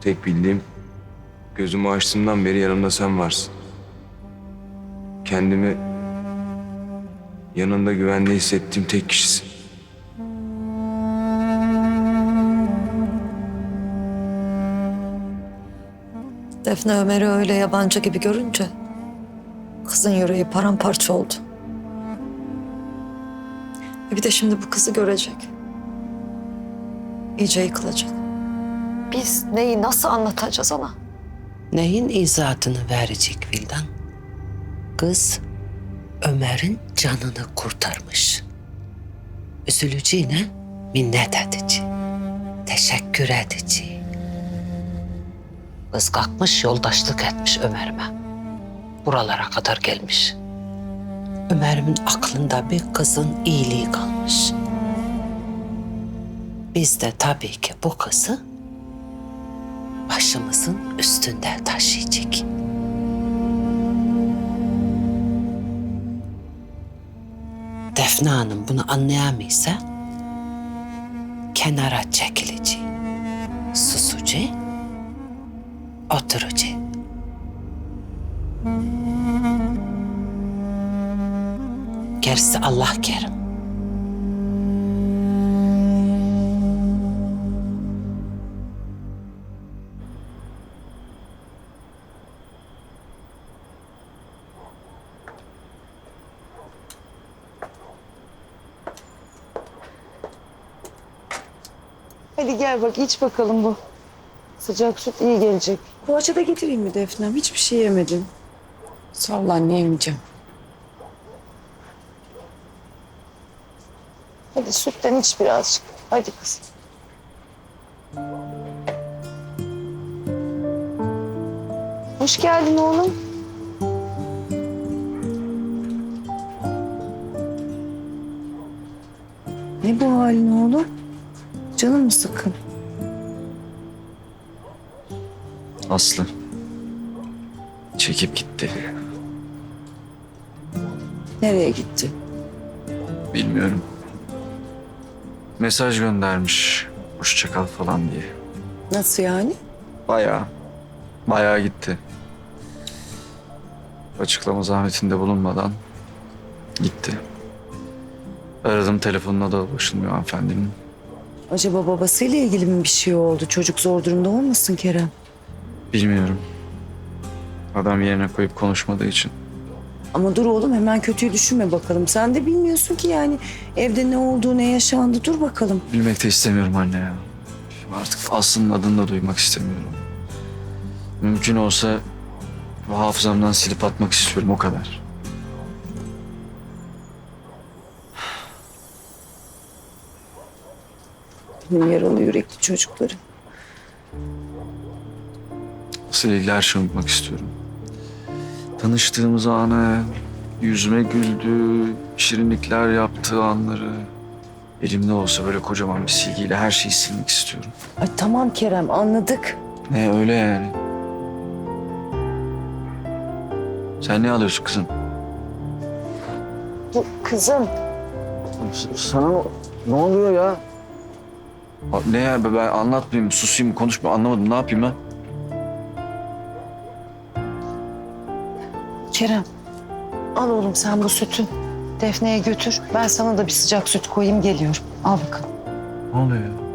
Tek bildiğim gözümü açtığımdan beri yanımda sen varsın. Kendimi yanında güvende hissettiğim tek kişisin. Defne Ömer'i öyle yabancı gibi görünce kızın yüreği paramparça oldu. E Bir de şimdi bu kızı görecek. İyice yıkılacak. Biz neyi nasıl anlatacağız ona? Neyin izahını verecek Vildan? Kız Ömer'in canını kurtarmış. Üzüleceğine minnet edici. Teşekkür edici. Kız kalkmış yoldaşlık etmiş Ömer'ime. Buralara kadar gelmiş. Ömer'imin aklında bir kızın iyiliği kalmış. Biz de tabii ki bu kızı başımızın üstünde taşıyacak. Defne Hanım bunu anlayamaysa kenara çekileceği, susucu, oturucu. Gerisi Allah kerim. Hadi gel bak iç bakalım bu. Sıcak süt iyi gelecek. Poğaça da getireyim mi Defnem? Hiçbir şey yemedim. Sağ ol anne yemeyeceğim. Hadi sütten iç birazcık. Hadi kızım. Hoş geldin oğlum. Ne bu halin oğlum? Canın mı sıkkın? Aslı. Çekip gitti. Nereye gitti? Bilmiyorum. Mesaj göndermiş. Hoşça kal falan diye. Nasıl yani? Bayağı. Bayağı gitti. Açıklama zahmetinde bulunmadan gitti. Aradım telefonuna da ulaşılmıyor hanımefendinin. Acaba babasıyla ilgili mi bir şey oldu? Çocuk zor durumda olmasın Kerem? Bilmiyorum. Adam yerine koyup konuşmadığı için. Ama dur oğlum hemen kötüyü düşünme bakalım. Sen de bilmiyorsun ki yani evde ne oldu, ne yaşandı. Dur bakalım. Bilmek de istemiyorum anne ya. Artık Aslı'nın adını da duymak istemiyorum. Mümkün olsa bu hafızamdan silip atmak istiyorum o kadar. Benim yaralı yürekli çocuklarım. Asıl ilgili her şeyi unutmak istiyorum. Tanıştığımız anı, yüzüme güldü, şirinlikler yaptığı anları. Elimde olsa böyle kocaman bir silgiyle her şeyi silmek istiyorum. Ay tamam Kerem anladık. Ne öyle yani? Sen ne alıyorsun kızım? Dur kızım. Sana ne oluyor ya? Ne ya ben anlatmayayım, susayım, konuşmayayım anlamadım. Ne yapayım ben? Kerem. Al oğlum sen bu sütü. Defne'ye götür. Ben sana da bir sıcak süt koyayım geliyorum. Al bakalım. Ne oluyor ya?